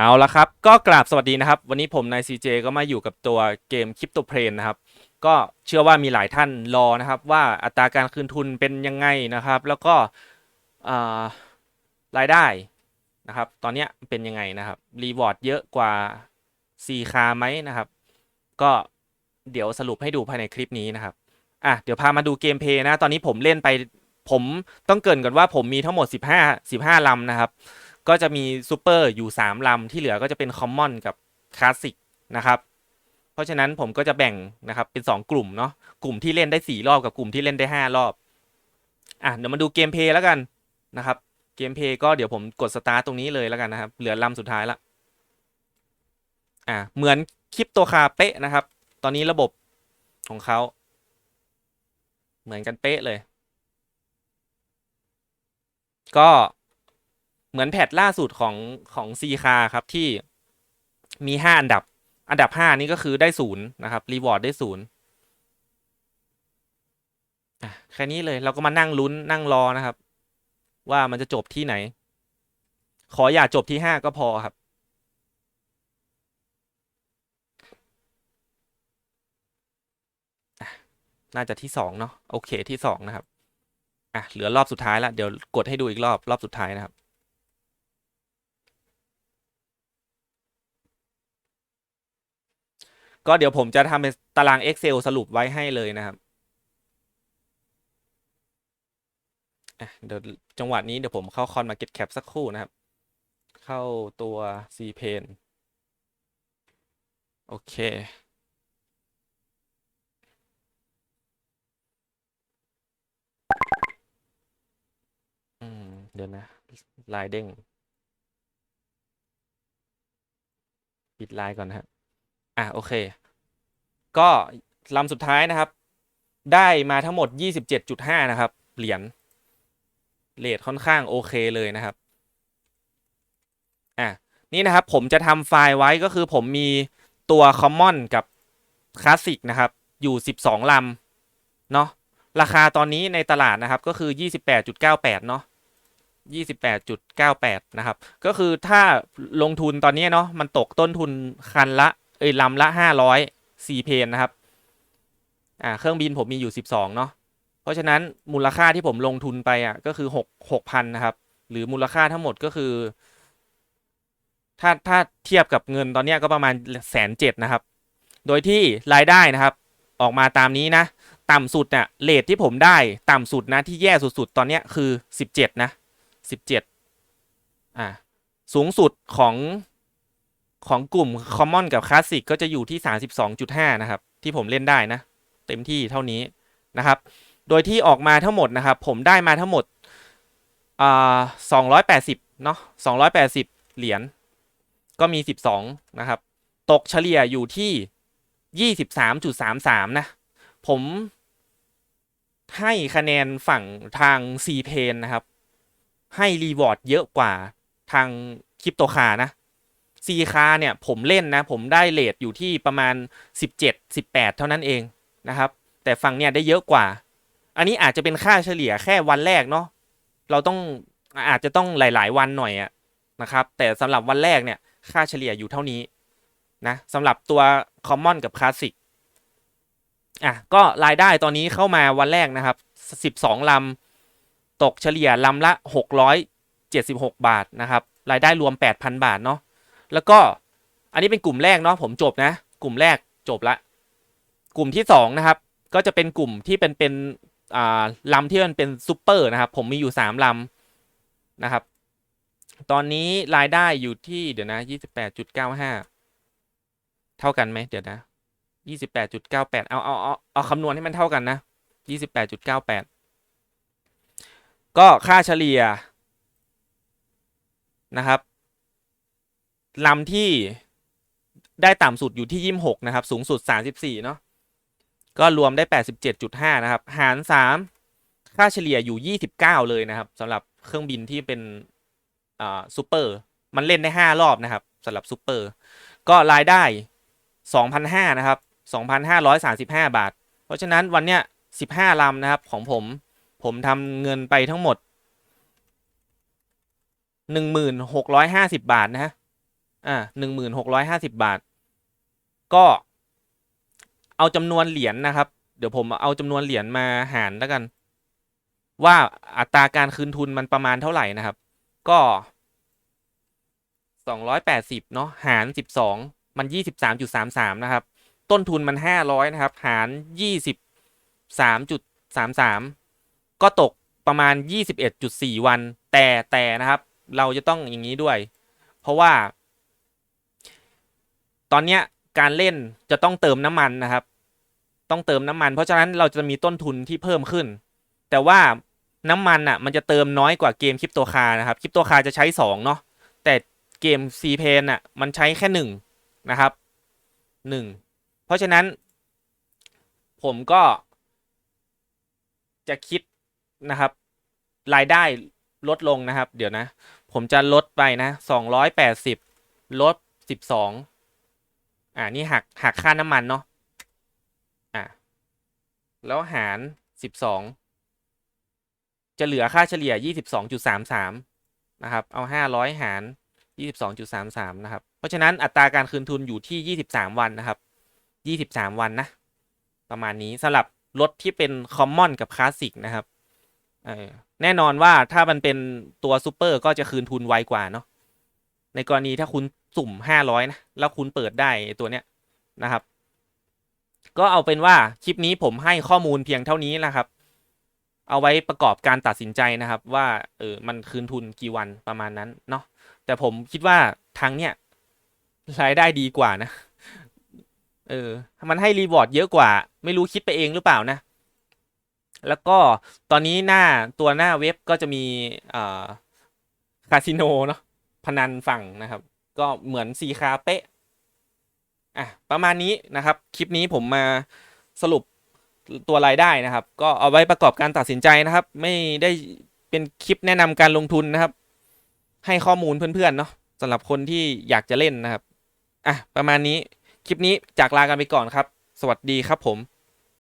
เอาละครับ ก็กราบสวัสดีนะครับ วันนี้ผมนายซีเจก็มาอยู่กับตัวเกมคริปโตเพลนนะครับ ก็เชื่อว่ามีหลายท่านรอนะครับว่าอัตราการคืนทุนเป็นยังไงนะครับ แล้วก็รายได้นะครับ ตอนนี้เป็นยังไงนะครับรีวอร์ดเยอะกว่า 4 คาไหมนะครับ ก็เดี๋ยวสรุปให้ดูภายในคลิปนี้นะครับอะเดี๋ยวพามาดูเกมเพลย์นะ ตอนนี้ผมเล่นไปผมต้องเกินก่อนว่าผมมีทั้งหมด 15 15ลำนะครับ ก็จะมีซูเปอร์อยู่ 3 ลำ ที่เหลือก็จะเป็นคอมมอนกับคลาสสิกนะครับ เพราะฉะนั้นผมก็จะแบ่งนะครับเป็น 2 กลุ่มเนาะกลุ่มที่เล่นได้ 4 รอบกับกลุ่มที่เล่นได้ 5 รอบ อะเดี๋ยวมาดูเกมเพลย์แล้วกันนะครับ เกมเพลย์ก็เดี๋ยวผมกดสตาร์ตตรงนี้เลยแล้วกันนะครับ เหลือลำสุดท้ายละอะเหมือนคลิปตัวคาเป๊ะนะครับ ตอนนี้ระบบของเขาเหมือนกันเป๊ะเลย ก็ เหมือนแพทล่าสุดของของซีคาครับที่มีห้าอันดับ อันดับห้านี่ก็คือได้ศูนย์นะครับรีวอร์ดได้ศูนย์แค่นี้เลยเราก็มานั่งลุ้นนั่งรอนะครับ ว่ามันจะจบที่ไหน ขออย่าจบที่ห้าก็พอครับน่าจะที่สองเนาะโอเคที่สองนะครับอะเหลือรอบสุดท้ายละเดี๋ยวกดให้ดูอีกรอบรอบสุดท้ายนะครับ ก็เดี๋ยวผมจะทำเป็นตาราง Excel สรุปไว้ให้เลยนะครับเดี๋ยวจังหวะนี้เดี๋ยวผมเข้า Con Market Cap สักครู่นะครับ เข้าตัว C Pen โอเค อืม เดี๋ยวนะ ลายเด้ง ปิดไลน์ก่อนนะฮะ อะโอเค ก็ลำสุดท้ายนะครับ ได้มาทั้งหมด 27.5 นะครับ เหรียญเลทค่อนข้างโอเคเลยนะครับ อะนี่นะครับผมจะทำไฟล์ไว้ก็คือผมมีตัว Common กับ Classic นะครับ อยู่ 12 ลำ เนาะราคาตอนนี้ในตลาดนะครับก็คือ 28.98 เนาะ28.98 นะครับ ก็คือถ้าลงทุนตอนนี้เนาะมันตกต้นทุนคันละ เอ้ยลำละ500 4เพนนะครับอ่าเครื่องบินผมมีอยู่12เนาะเพราะฉะนั้นมูลค่าที่ผมลงทุนไปอะก็คือ6 6,000นนะครับ หรือมูลค่าทั้งหมดก็คือ ถ้าถ้าเทียบกับเงินตอนนี้ก็ประมาณแสนเจ็ดนะครับ โดยที่รายได้นะครับ ออกมาตามนี้นะ ต่ำสุดเนี่ยเลทที่ผมได้ต่ำสุดนะที่แย่สุดๆ ตอนนี้คือ17นะ17อ่าสูงสุดของ ของกลุ่ม Common กับ Classic ก็จะอยู่ที่ 32.5 นะครับ ที่ผมเล่นได้นะ เต็มที่เท่านี้นะครับ โดยที่ออกมาทั้งหมดนะครับ ผมได้มาทั้งหมดอ่า280 เนาะ280 เหรียญก็มี 12 นะครับ ตกเฉลี่ยอยู่ที่ 23.33 นะ ผมให้คะแนนฝั่งทาง C p a n นะครับ ให้รีวอร์ดเยอะกว่าทางคริปโตคานะ C คาเนี่ยผมเล่นนะ ผมได้เลทอยู่ที่ประมาณ 17 18 เท่านั้นเองนะครับ แต่ฝั่งเนี่ยได้เยอะกว่า อันนี้อาจจะเป็นค่าเฉลี่ยแค่วันแรกเนาะเราต้องอาจจะต้องหลาย ๆ วันหน่อยอะนะครับ แต่สำหรับวันแรกเนี่ยค่าเฉลี่ยอยู่เท่านี้นะสำหรับตัว Common กับ Classic อะก็รายได้ตอนนี้เข้ามาวันแรกนะครับ 12 ลำ ตกเฉลี่ยลำละ 676 บาทนะครับ รายได้รวม 8,000 บาทเนาะ แล้วก็อันนี้เป็นกลุ่มแรกเนาะผมจบนะ กลุ่มแรกจบละ กลุ่มที่2นะครับ ก็จะเป็นกลุ่มที่เป็นเป็นอ่าลำที่มันเป็นซูเปอร์นะครับ ผมมีอยู่3ลำนะครับ ตอนนี้รายได้อยู่ที่เดี๋ยวนะ28.95 เท่ากันไหมเดี๋ยวนะยี่สิบแปดจุดเก้าแปดเอาเอาเอาเอาคำนวณให้มันเท่ากันนะยี่สิบแปดจุดเก้าแปดก็ค่าเฉลี่ยนะครับ ลำที่ได้ต่ำสุดอยู่ที่ยี่สิบหกนะครับ สูงสุดสามสิบสี่เนาะก็รวมได้แปดสิบเจ็ดจุดห้านะครับ หารสามค่าเฉลี่ยอยู่ยี่สิบเก้าเลยนะครับสำหรับเครื่องบินที่เป็นอ่าซูเปอร์มันเล่นได้ห้ารอบนะครับสำหรับซูเปอร์ก็รายได้สองพันห้านะครับ2,535บห้าบาท เพราะฉะนั้นวันเนี้ย15ลำนะครับของผมผมทำเงินไปทั้งหมด1650บาทนะฮะ อ่าหนึ่งหมื่นหกร้อยห้าสิบบาท ก็เอาจำนวนเหรียญนะครับ เดี๋ยวผมเอาจำนวนเหรียญมาหารแล้วกัน ว่าอัตราการคืนทุนมันประมาณเท่าไหร่นะครับ ก็สองร้อยแปดสิบเนาะหารสิบสองมันยี่สิบสามจุดสามสามนะครับ ต้นทุนมันห้าร้อยนะครับ หารยี่สิบสามจุดสามสามก็ตกประมาณยี่สิบเอ็ดจุดสี่วัน แต่แต่นะครับ เราจะต้องอย่างนี้ด้วย เพราะว่า ตอนเนี้ยการเล่นจะต้องเติมน้ำมันนะครับ ต้องเติมน้ำมัน เพราะฉะนั้นเราจะมีต้นทุนที่เพิ่มขึ้น แต่ว่าน้ำมันอะมันจะเติมน้อยกว่าเกมคริปโตคานะครับคริปโตคาจะใช้สองเนาะแต่เกมซีเพนอะมันใช้แค่หนึ่งนะครับหนึ่งเพราะฉะนั้น ผมก็จะคิดนะครับ รายได้ลดลงนะครับ เดี๋ยวนะ ผมจะลดไปนะสองร้อยแปดสิบลดสิบส อ่านี่หักหักค่าน้ำมันเนาะอ่าแล้วหารสิบสองจะเหลือค่าเฉลี่ยยี่สิบสองจุดสามสามนะครับ เอาห้าร้อยหารยี่สิบสองจุดสามสามนะครับ เพราะฉะนั้นอัตราการคืนทุนอยู่ที่ยี่สิบสามวันนะครับยี่สิบสามวันนะ ประมาณนี้สำหรับรถที่เป็นคอมมอนกับคลาสสิกนะครับแน่นอนว่าถ้ามันเป็นตัวซูเปอร์ก็จะคืนทุนไวกว่าเนาะในกรณีถ้าคุณ สุ่มห้าร้อยนะ แล้วคุณเปิดได้ตัวเนี้ยนะครับ ก็เอาเป็นว่าคลิปนี้ผมให้ข้อมูลเพียงเท่านี้นะครับ เอาไว้ประกอบการตัดสินใจนะครับ ว่าเออมันคืนทุนกี่วันประมาณนั้นเนาะแต่ผมคิดว่าทางเนี้ยรายได้ดีกว่านะเออ มันให้รีวอร์ดเยอะกว่า ไม่รู้คิดไปเองหรือเปล่านะ แล้วก็ตอนนี้หน้าตัวหน้าเว็บก็จะมีคาสิโนเนาะพนันฝั่งนะครับ ก็เหมือนซีคาเป๊ะอะประมาณนี้นะครับ คลิปนี้ผมมาสรุปตัวรายได้นะครับ ก็เอาไว้ประกอบการตัดสินใจนะครับ ไม่ได้เป็นคลิปแนะนำการลงทุนนะครับ ให้ข้อมูลเพื่อนๆเนาะสำหรับคนที่อยากจะเล่นนะครับอะประมาณนี้คลิปนี้จากลากันไปก่อนครับ สวัสดีครับผม